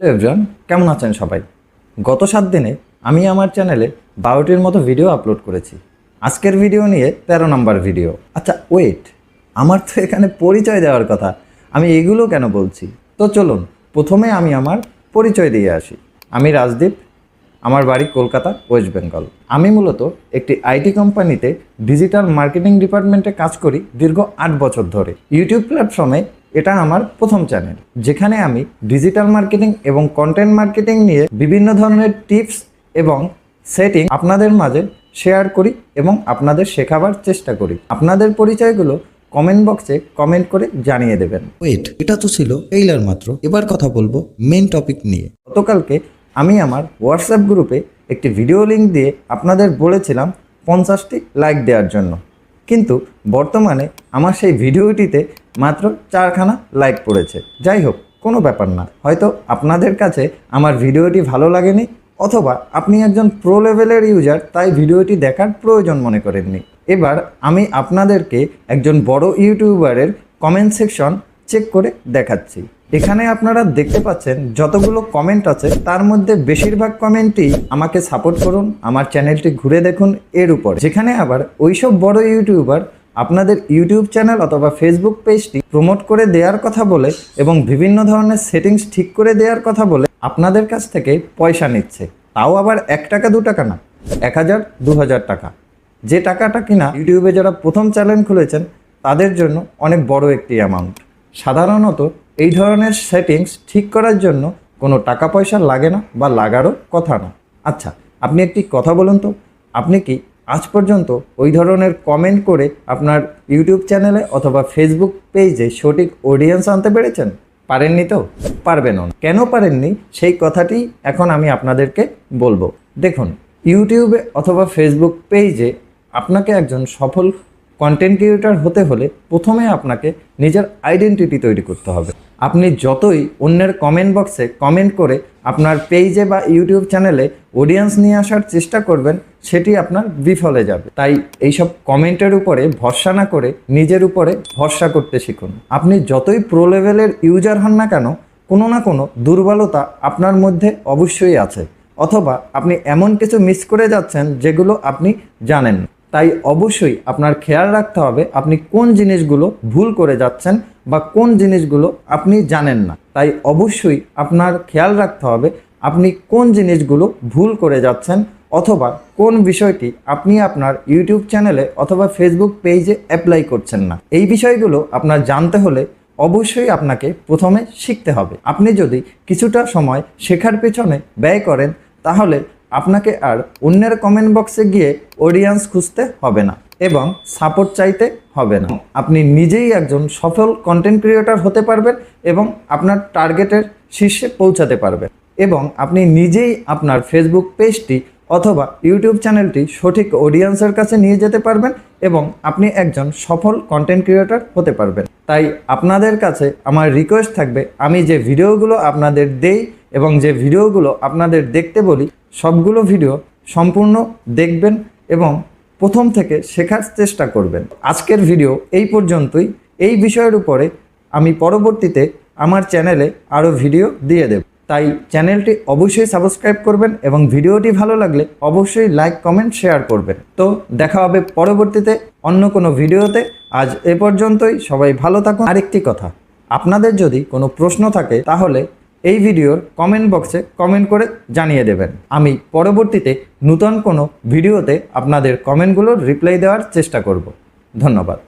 Everyone কেমন আছেন সবাই? গত সাত দিনে আমি আমার চ্যানেলে বারোটির মতো ভিডিও আপলোড করেছি। আজকের ভিডিও নিয়ে তেরো নম্বর ভিডিও। আচ্ছা ওয়েট, আমার তো এখানে পরিচয় দেওয়ার কথা। আমি এগুলো কেন বলছি? তো চলুন, প্রথমে আমি আমার পরিচয় দিয়ে আসি। আমি রাজদীপ, আমার বাড়ি কলকাতা, ওয়েস্ট বেঙ্গল। আমি মূলত একটি আইটি কোম্পানিতে ডিজিটাল মার্কেটিং ডিপার্টমেন্টে কাজ করি দীর্ঘ আট বছর ধরে। ইউটিউব প্ল্যাটফর্মে এটা আমার প্রথম চ্যানেল যেখানে আমি ডিজিটাল মার্কেটিং এবং কন্টেন্ট মার্কেটিং নিয়ে বিভিন্ন ধরনের টিপস এবং সেটিং আপনাদের মাঝে শেয়ার করি এবং আপনাদের শেখাবার চেষ্টা করি। আপনাদের পরিচয়গুলো কমেন্ট বক্সে কমেন্ট করে জানিয়ে দেবেন। ওয়েট এটা তো ছিল এইলার মাত্র। এবার কথা বলব মেন টপিক নিয়ে। গতকালকে আমি আমার হোয়াটসঅ্যাপ গ্রুপে একটি ভিডিও লিংক দিয়ে আপনাদের বলেছিলাম পঞ্চাশটি লাইক দেওয়ার জন্য। কিন্তু বর্তমানে আমার সেই ভিডিওটিতে মাত্র চারখানা লাইক পড়েছে। যাই হোক কোনো ব্যাপার না। হয়তো আপনাদের কাছে আমার ভিডিওটি ভালো লাগেনি, অথবা আপনি একজন প্রো লেভেলের ইউজার তাই ভিডিওটি দেখার প্রয়োজন মনে করেননি। এবার আমি আপনাদেরকে একজন বড় ইউটিউবারের কমেন্ট সেকশন চেক করে দেখাচ্ছি। এখানে আপনারা দেখতে পাচ্ছেন যতগুলো কমেন্ট আছে, তার মধ্যে বেশিরভাগ কমেন্টই আমাকে সাপোর্ট করুন, আমার চ্যানেলটি ঘুরে দেখুন এর উপর। যেখানে আবার ওইসব বড় ইউটিউবার আপনাদের ইউটিউব চ্যানেল অথবা ফেসবুক পেজটি প্রমোট করে দেওয়ার কথা বলে এবং বিভিন্ন ধরনের সেটিংস ঠিক করে দেওয়ার কথা বলে আপনাদের কাছ থেকে পয়সা নিচ্ছে। তাও আবার এক টাকা, দু টাকা না, এক হাজার, দু হাজার টাকা। যে টাকাটা কিনা ইউটিউবে যারা প্রথম চ্যানেল খুলেছেন, তাদের জন্য অনেক বড় একটি অ্যামাউন্ট সাধারণত এই ধরনের সেটিংস ঠিক করার জন্য কোনো টাকা পয়সা লাগে না বা লাগারও কথা না। আচ্ছা আপনি একটি কথা বলুন তো, আপনি কি আজ পর্যন্ত ওই ধরনের কমেন্ট করে আপনার ইউটিউব চ্যানেলে অথবা ফেসবুক পেজে সঠিক অডিয়েন্স আনতে পেরেছেন? পারেননি তো? পারবেন কেন পারেননি? সেই কথাটি এখন আমি আপনাদেরকে বলব। দেখুন ইউটিউবে অথবা ফেসবুক পেজে আপনাকে একজন সফল কন্টেন্ট ক্রিয়েটর হতে হলে প্রথমে আপনাকে নিজের আইডেন্টিটি তৈরি করতে হবে। আপনি যতই অন্যের কমেন্ট বক্সে কমেন্ট করে আপনার পেজে বা ইউটিউব চ্যানেলে অডিয়েন্স নিয়ে আসার চেষ্টা করবেন, সেটি আপনার বিফলে যাবে। তাই এইসব কমেন্টের উপরে ভরসা না করে নিজের উপরে ভরসা করতে শিখুন। আপনি যতই প্রো লেভেলের ইউজার হন না কেন, কোনো না কোনো দুর্বলতা আপনার মধ্যে অবশ্যই আছে। অথবা আপনি এমন কিছু মিস করে যাচ্ছেন যেগুলো আপনি জানেন। তাই অবশ্যই আপনার খেয়াল রাখতে হবে আপনি কোন জিনিসগুলো ভুল করে যাচ্ছেন বা কোন জিনিসগুলো আপনি জানেন না। তাই অবশ্যই আপনার খেয়াল রাখতে হবে আপনি কোন জিনিসগুলো ভুল করে যাচ্ছেন অথবা কোন বিষয়টি আপনি আপনার ইউটিউব চ্যানেলে অথবা ফেসবুক পেজে অ্যাপ্লাই করছেন না। এই বিষয়গুলো আপনার জানতে হলে অবশ্যই আপনাকে প্রথমে শিখতে হবে। আপনি যদি কিছুটা সময় শেখার পেছনে ব্যয় করেন তাহলে আপনাকে আর অন্যের কমেন্ট বক্সে গিয়ে অডিয়েন্স খুঁজতে হবে না এবং সাপোর্ট চাইতে হবে না। আপনি নিজেই একজন সফল কন্টেন্ট ক্রিয়েটর হতে পারবেন এবং আপনার টার্গেটের শীর্ষে পৌঁছাতে পারবেন। এবং আপনি নিজেই আপনার ফেসবুক পেজটি অথবা ইউটিউব চ্যানেলটি সঠিক অডিয়েন্সের কাছে নিয়ে যেতে পারবেন এবং আপনি একজন সফল কন্টেন্ট ক্রিয়েটর হতে পারবেন। তাই আপনাদের কাছে আমার রিকোয়েস্ট থাকবে, আমি যে ভিডিওগুলো আপনাদের দেই এবং যে ভিডিওগুলো আপনাদের দেখতে বলি সবগুলো ভিডিও সম্পূর্ণ দেখবেন এবং প্রথম থেকে শেখার চেষ্টা করবেন। আজকের ভিডিও এই পর্যন্তই। এই বিষয়ের উপরে আমি পরবর্তীতে আমার চ্যানেলে আরও ভিডিও দিয়ে দেব। তাই চ্যানেলটি অবশ্যই সাবস্ক্রাইব করবেন এবং ভিডিওটি ভালো লাগলে অবশ্যই লাইক, কমেন্ট, শেয়ার করবেন। তো দেখা হবে পরবর্তীতে অন্য কোনো ভিডিওতে। আজ এ পর্যন্তই। সবাই ভালো থাকুন। আরেকটি কথা। আপনাদের যদি কোনো প্রশ্ন থাকে, তাহলে এই ভিডিওর কমেন্ট বক্সে কমেন্ট করে জানিয়ে দেবেন। আমি পরবর্তীতে নূতন কোনো ভিডিওতে আপনাদের কমেন্টগুলোর রিপ্লাই দেওয়ার চেষ্টা করব। ধন্যবাদ।